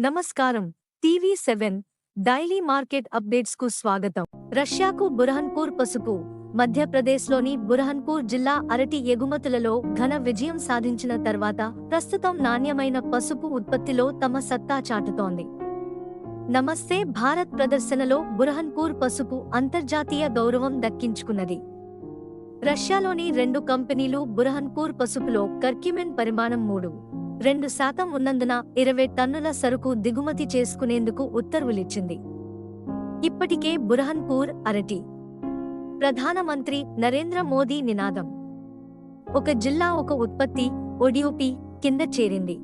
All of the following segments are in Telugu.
నమస్కారం. టీవీ సెవెన్ డైలీ మార్కెట్ అప్డేట్స్కు స్వాగతం. రష్యాకు బురహన్పూర్ పసుపు. మధ్యప్రదేశ్లోని బురహన్పూర్ జిల్లా అరటి ఎగుమతులలో ఘన విజయం సాధించిన తర్వాత ప్రస్తుతం నాణ్యమైన పసుపు ఉత్పత్తిలో తమ సత్తా చాటుతోంది. నమస్తే భారత్ ప్రదర్శనలో బురహన్పూర్ పసుపు అంతర్జాతీయ గౌరవం దక్కించుకున్నది. రష్యాలోని రెండు కంపెనీలు బురహన్పూర్ పసుపులో కర్క్యుమెన్ పరిమాణం మూడు. రెండు శాతం ఉన్నందున ఇరవై టన్నుల సరుకు దిగుమతి చేసుకునేందుకు ఉత్తర్వులిచ్చింది. ఇప్పటికే బురహన్పూర్ అరటి. ప్రధానమంత్రి నరేంద్ర మోదీ నినాదం. ఒక జిల్లా ఒక ఉత్పత్తి ఒడియూపీ కింద చేరింది.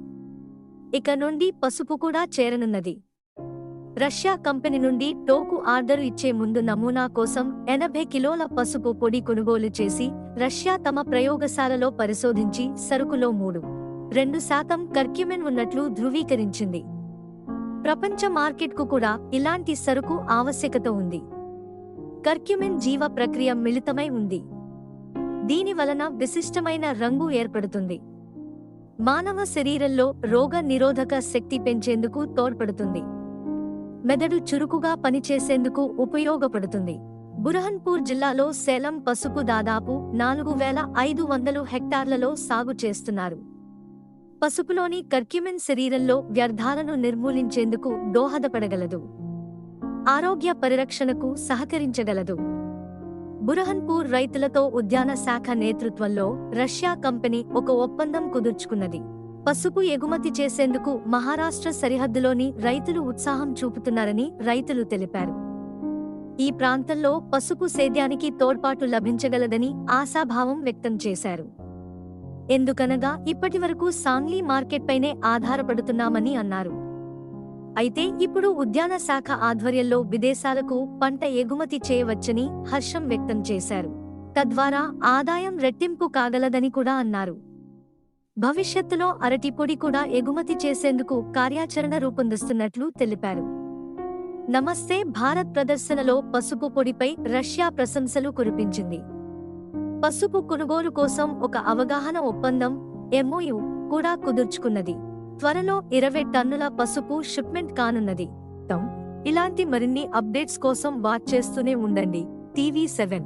ఇక నుండి పసుపు కూడా చేరనున్నది. రష్యా కంపెనీ నుండి టోకు ఆర్డరు ఇచ్చే ముందు నమూనా కోసం ఎనభై కిలోల పసుపు పొడి కొనుగోలు చేసి రష్యా తమ ప్రయోగశాలలో పరిశోధించి సరుకులో మూడు. రెండు శాతం కర్క్యుమెన్ ఉన్నట్లు ధృవీకరించింది. ప్రపంచ మార్కెట్కు కూడా ఇలాంటి సరుకు ఆవశ్యకత ఉంది. కర్క్యుమెన్ జీవ ప్రక్రియ మిళితమై ఉంది. దీని వలన విశిష్టమైన రంగు ఏర్పడుతుంది. మానవ శరీరంలో రోగ నిరోధక శక్తి పెంచేందుకు తోడ్పడుతుంది. మెదడు చురుకుగా పనిచేసేందుకు ఉపయోగపడుతుంది. బురహన్పూర్ జిల్లాలో సేలం పసుపు దాదాపు నాలుగు వేల ఐదు వందలు హెక్టార్లలో సాగు చేస్తున్నారు. పసుపులోని కర్క్యుమిన్ శరీరంలో వ్యర్థాలను నిర్మూలించేందుకు దోహదపడగలదు. ఆరోగ్య పరిరక్షణకు సహకరించగలదు. బురహన్పూర్ రైతులతో ఉద్యాన శాఖ నేతృత్వంలో రష్యా కంపెనీ ఒక ఒప్పందం కుదుర్చుకున్నది. పసుపు ఎగుమతి చేసేందుకు మహారాష్ట్ర సరిహద్దులోని రైతులు ఉత్సాహం చూపుతున్నారని రైతులు తెలిపారు. ఈ ప్రాంతంలో పసుపు సేద్యానికి తోడ్పాటు లభించగలదని ఆశాభావం వ్యక్తం చేశారు. ఎందుకనగా ఇప్పటివరకు సాంగ్లీ మార్కెట్పైనే ఆధారపడుతున్నామని అన్నారు. అయితే ఇప్పుడు ఉద్యాన శాఖ ఆధ్వర్యంలో విదేశాలకు పంట ఎగుమతి చేయవచ్చని హర్షం వ్యక్తం చేశారు. తద్వారా ఆదాయం రెట్టింపు కాగలదని కూడా అన్నారు. భవిష్యత్తులో అరటి పొడి కూడా ఎగుమతి చేసేందుకు కార్యాచరణ రూపొందిస్తున్నట్లు తెలిపారు. నమస్తే భారత్ ప్రదర్శనలో పసుపు పొడిపై రష్యా ప్రశంసలు కురిపించింది. పసుపు కొనుగోలు కోసం ఒక అవగాహన ఒప్పందం ఎంఓయు కూడా కుదుర్చుకున్నది. త్వరలో ఇరవై టన్నుల పసుపు షిప్మెంట్ కానున్నది. ఇలాంటి మరిన్ని అప్డేట్స్ కోసం వాచ్ చేస్తూనే ఉండండి. TV seven